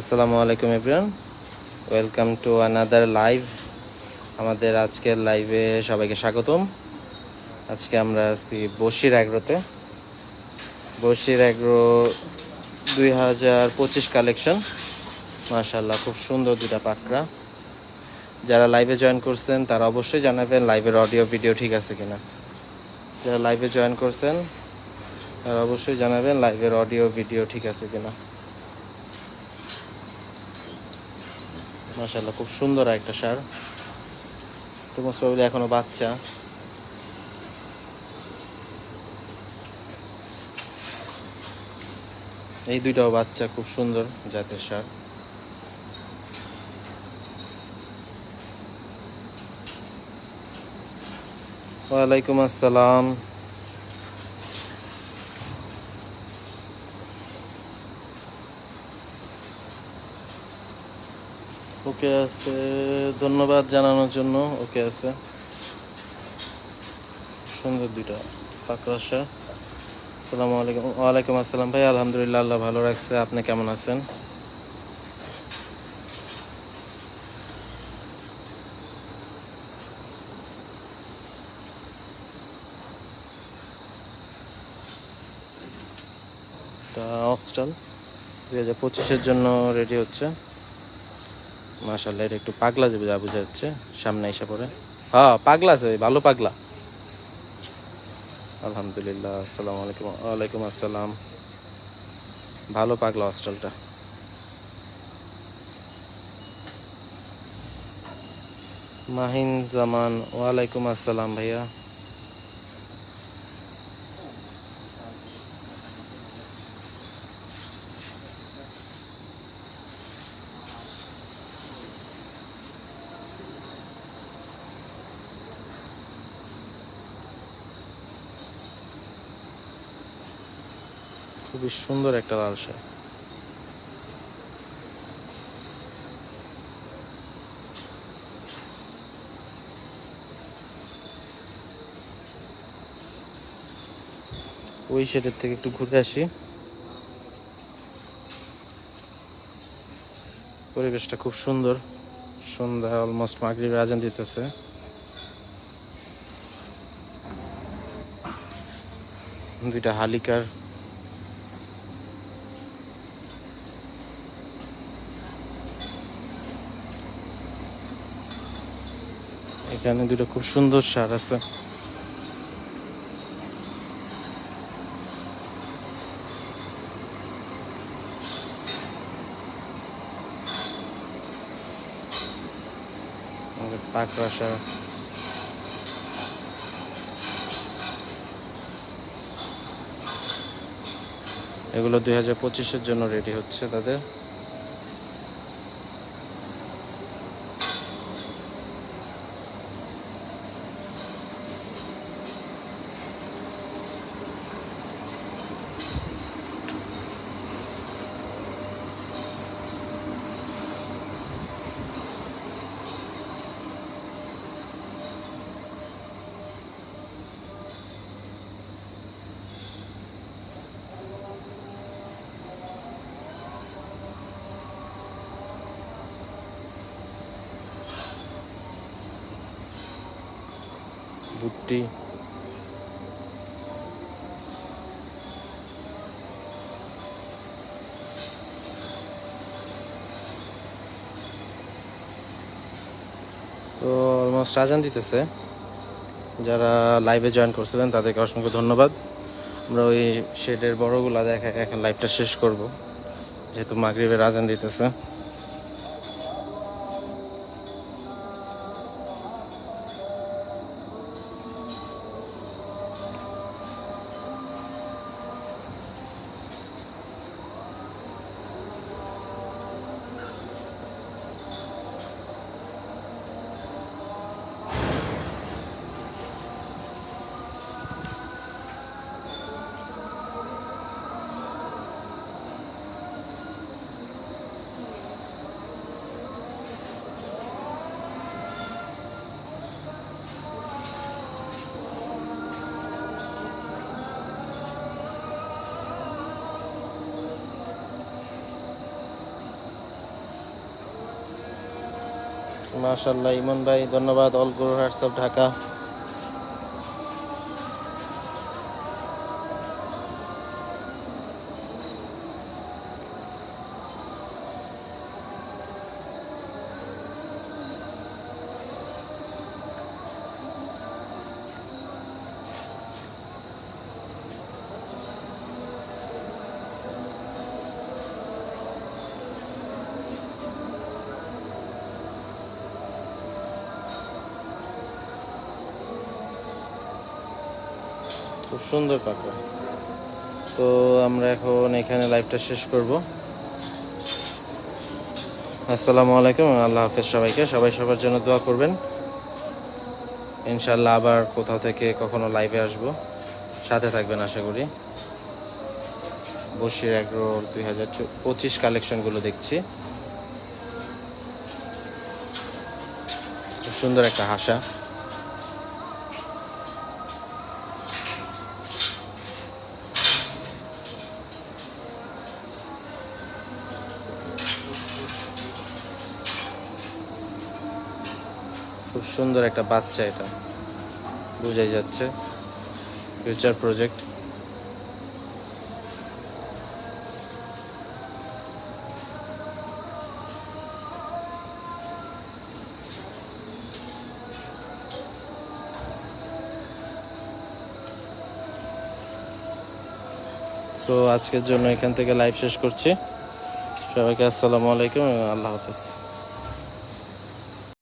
আসসালামু আলাইকুম everyone welcome to another live আমাদের আজকের লাইভে সবাইকে স্বাগতম। আজকে আমরা আছি বসির অ্যাগ্রোতে বসির অ্যাগ্রো দুই হাজার পঁচিশ কালেকশন মাশাল্লাহ খুব সুন্দর দুটা পাকড়া। যারা লাইভে জয়েন করছেন, তারা অবশ্যই জানাবেন লাইভের অডিও ভিডিও ঠিক আছে কিনা। যারা লাইভে জয়েন করছেন, তারা অবশ্যই জানাবেন লাইভের অডিও ভিডিও ঠিক আছে কিনা। মাশাল্লাহ খুব সুন্দর একটা সার। মোস্ট প্রবলি এখনও বাচ্চা। এই দুইটাও বাচ্চা, খুব সুন্দর জাতের সার। ওয়ালাইকুম আসসালাম। ওকে আছে, ধন্যবাদ জানানোর জন্য ওকে আছে। সুন্দর দুইটা পাকড়াশা। আসসালামু আলাইকুম। ওয়ালাইকুম আসসালাম ভাই, আলহামদুলিল্লাহ, আল্লাহ ভালো রাখছে। আপনি কেমন আছেন? অক্সটাল দুই হাজার পঁচিশের জন্য রেডি হচ্ছে। মাশাল্লাহ এটা একটু পাগলা যাবে যা বোঝা যাচ্ছে, সামনে এসে পড়ে। হ্যাঁ পাগলা আছে, ভালো পাগলা। আলহামদুলিল্লাহ, আসসালামু আলাইকুম, ওয়ালাইকুম আসসালাম। ভালো পাগলা হস্টেলটা মাহিন জামান, ওয়ালাইকুম আসসালাম ভাইয়া। খুবই সুন্দর একটা লাল শাক ওই শেডের থেকে একটু ঘুরে আসি। পরিবেশটা খুব সুন্দর। সন্ধ্যা অলমোস্ট মাগরিব আজান দিতেছে। দুইটা হালিকার এখানে দুটো খুব সুন্দর সার আছে। সার। এগুলো দুই হাজার পঁচিশের জন্য রেডি হচ্ছে তাদের। বুট্টি তো অলমোস্ট আজান দিতেছে। যারা লাইভে জয়েন করছিলেন, তাদেরকে অসংখ্য ধন্যবাদ। আমরা ওই শেডের বড়গুলা দেখা এখন লাইভটা শেষ করব, যেহেতু মাগরিবের আজান দিতেছে। মাশাল্লাহ ইমন ভাই ধন্যবাদ অল গুরু হোয়াটসঅ্যাপ ঢাকা। খুব সুন্দর পাখা। তো আমরা এখন এখানে লাইভটা শেষ করব। আসসালামু আলাইকুম, আল্লাহ হাফেজ সবাইকে। সবাই সবার জন্য দোয়া করবেন। ইনশাল্লাহ আবার কোথাও থেকে কখনো লাইভে আসব। সাথে থাকবেন আশা করি। বসির এগ্রোর দুই হাজার পঁচিশ কালেকশনগুলো দেখছি। সুন্দর একটা হাসা। খুব সুন্দর একটা বাচ্চা এটা। বোঝাই যাচ্ছে। ফিউচার প্রজেক্ট সো আজকের জন্য এখান থেকে লাইভ শেষ করছি। সবাইকে আসসালামু আলাইকুম আল্লাহ হাফিজ।